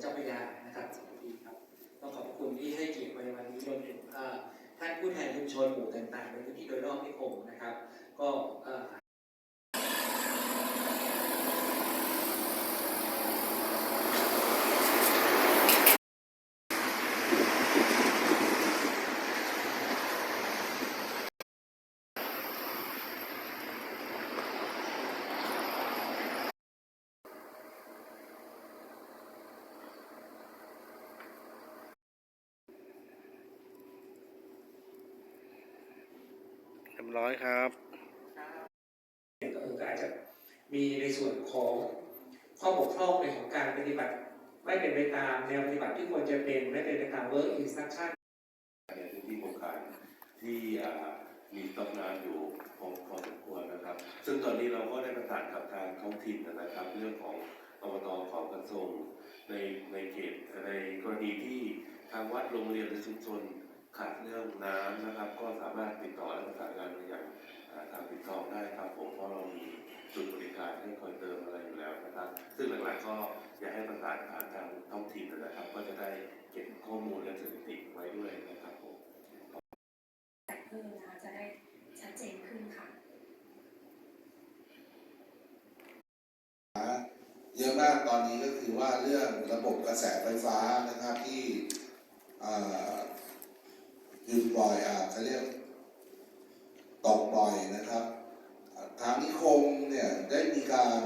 เจ้าพระยานะครับสวัสดีครับต้องขอบคุณที่ให้เกียรติในวันนี้รวมถึงท่านผู้แทนชุมชนหมู่ต่างๆในพื้นที่โดยรอบนิคมนะครับ ก็ รียบร้อยครับก็เออก็อาจจะมีในส่วนของข้อบกพร่องในของการปฏิบัติ ไม่เป็นไปตามแนวปฏิบัติที่ควรจะเป็นไม่เป็นไปตาม work instruction ในพื้นที่โครงการที่อ่ามีตำนานอยู่พอพอสมควรนะครับ ซึ่งตอนนี้เราก็ได้ประสานกับทางท้องถิ่นนะครับ เรื่องของอบตของกระทรวงในในเขตในกรณีที่ทางวัดโรงเรียนและชุมชน ขาดเรื่องน้ำนะครับ ก็สามารถติดต่อและประสานงานไปยังอ่าทางติดต่อได้ครับผมเพราะเรามีจุดบริการให้คอยเติมอะไรอยู่แล้วนะครับ ซึ่งหลักๆก็อยากให้ประสานผ่านทางท้องถิ่นนะครับ ก็จะได้เก็บข้อมูลและสถิติไว้ด้วยนะครับผมแต่เพิ่มนะคะจะได้ชัดเจนขึ้นค่ะเยอะมากตอนนี้ก็คือว่าเรื่องระบบกระแสไฟฟ้านะครับที่ อ่าหยุดบ่อยอ่าเขาเรียกตกบ่อยนะครับ ทางนิคมเนี่ยได้มีการ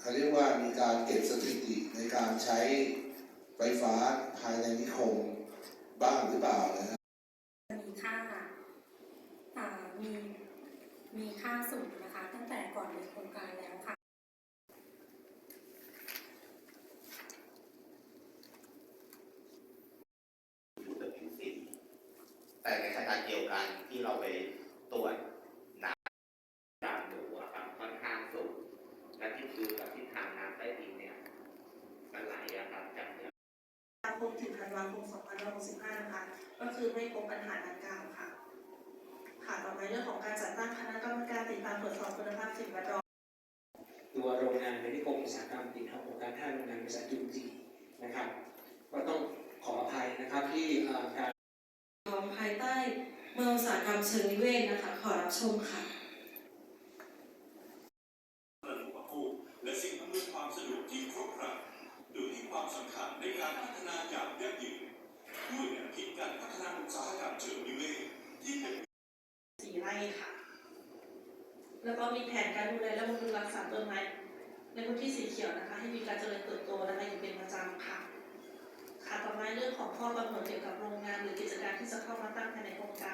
เขาเรียกว่ามีการเก็บสถิติในการใช้ไฟฟ้าภายในนิคมบ้างหรือเปล่านะมีค่าอ่ามีมีค่าสูงนะคะ ตั้งแต่ก่อนมีโครงการแล้วค่ะ ผู้ตัดสินสิน แต่ในขณะเดียวกันที่เราไปตรวจน้ำตามดูอะครับค่อนข้างสูงและที่ดูกับทิศทางน้ำใต้ดินเนี่ยมันไหลอะครับจากเหนือธันวาคมถึงธันวาคม2565นะคะก็คือไม่พบปัญหาดังกล่าวค่ะ ค่ะต่อไปเรื่องของการจัดตั้งคณะกรรมการติดตามตรวจสอบคุณภาพสิ่งแวดล้อมตัวโรงงานในนิคมอุตสาหกรรมปิ่นทององค์การท่าโรงงานบริษัทยูจีนะครับก็ต้องขออภัยนะครับที่เอ่อการ ภายใต้เมืองอุตสาหกรรม เชิงนิเวศนะคะ ขอรับชมค่ะระบบอุปโภคและสิ่งอำนวยความสะดวกที่ครบครันโดยให้ความสำคัญในการพัฒนาอย่างยั่งยืนด้วยแนวคิดการพัฒนาอุตสาหกรรมเชิงนิเวศที่เป็นสีไร่ค่ะ แล้วก็มีแผนการดูแลและบำรุงรักษาต้นไม้ในพื้นที่สีเขียวนะคะ ให้มีการเจริญเติบโตนะคะอยู่เป็นประจำค่ะค่ะต่อมาเรื่องของข้อกำหนดเกี่ยวกับโรงงานหรือกิจการที่จะเข้ามาตั้งภายในโครงการนะคะ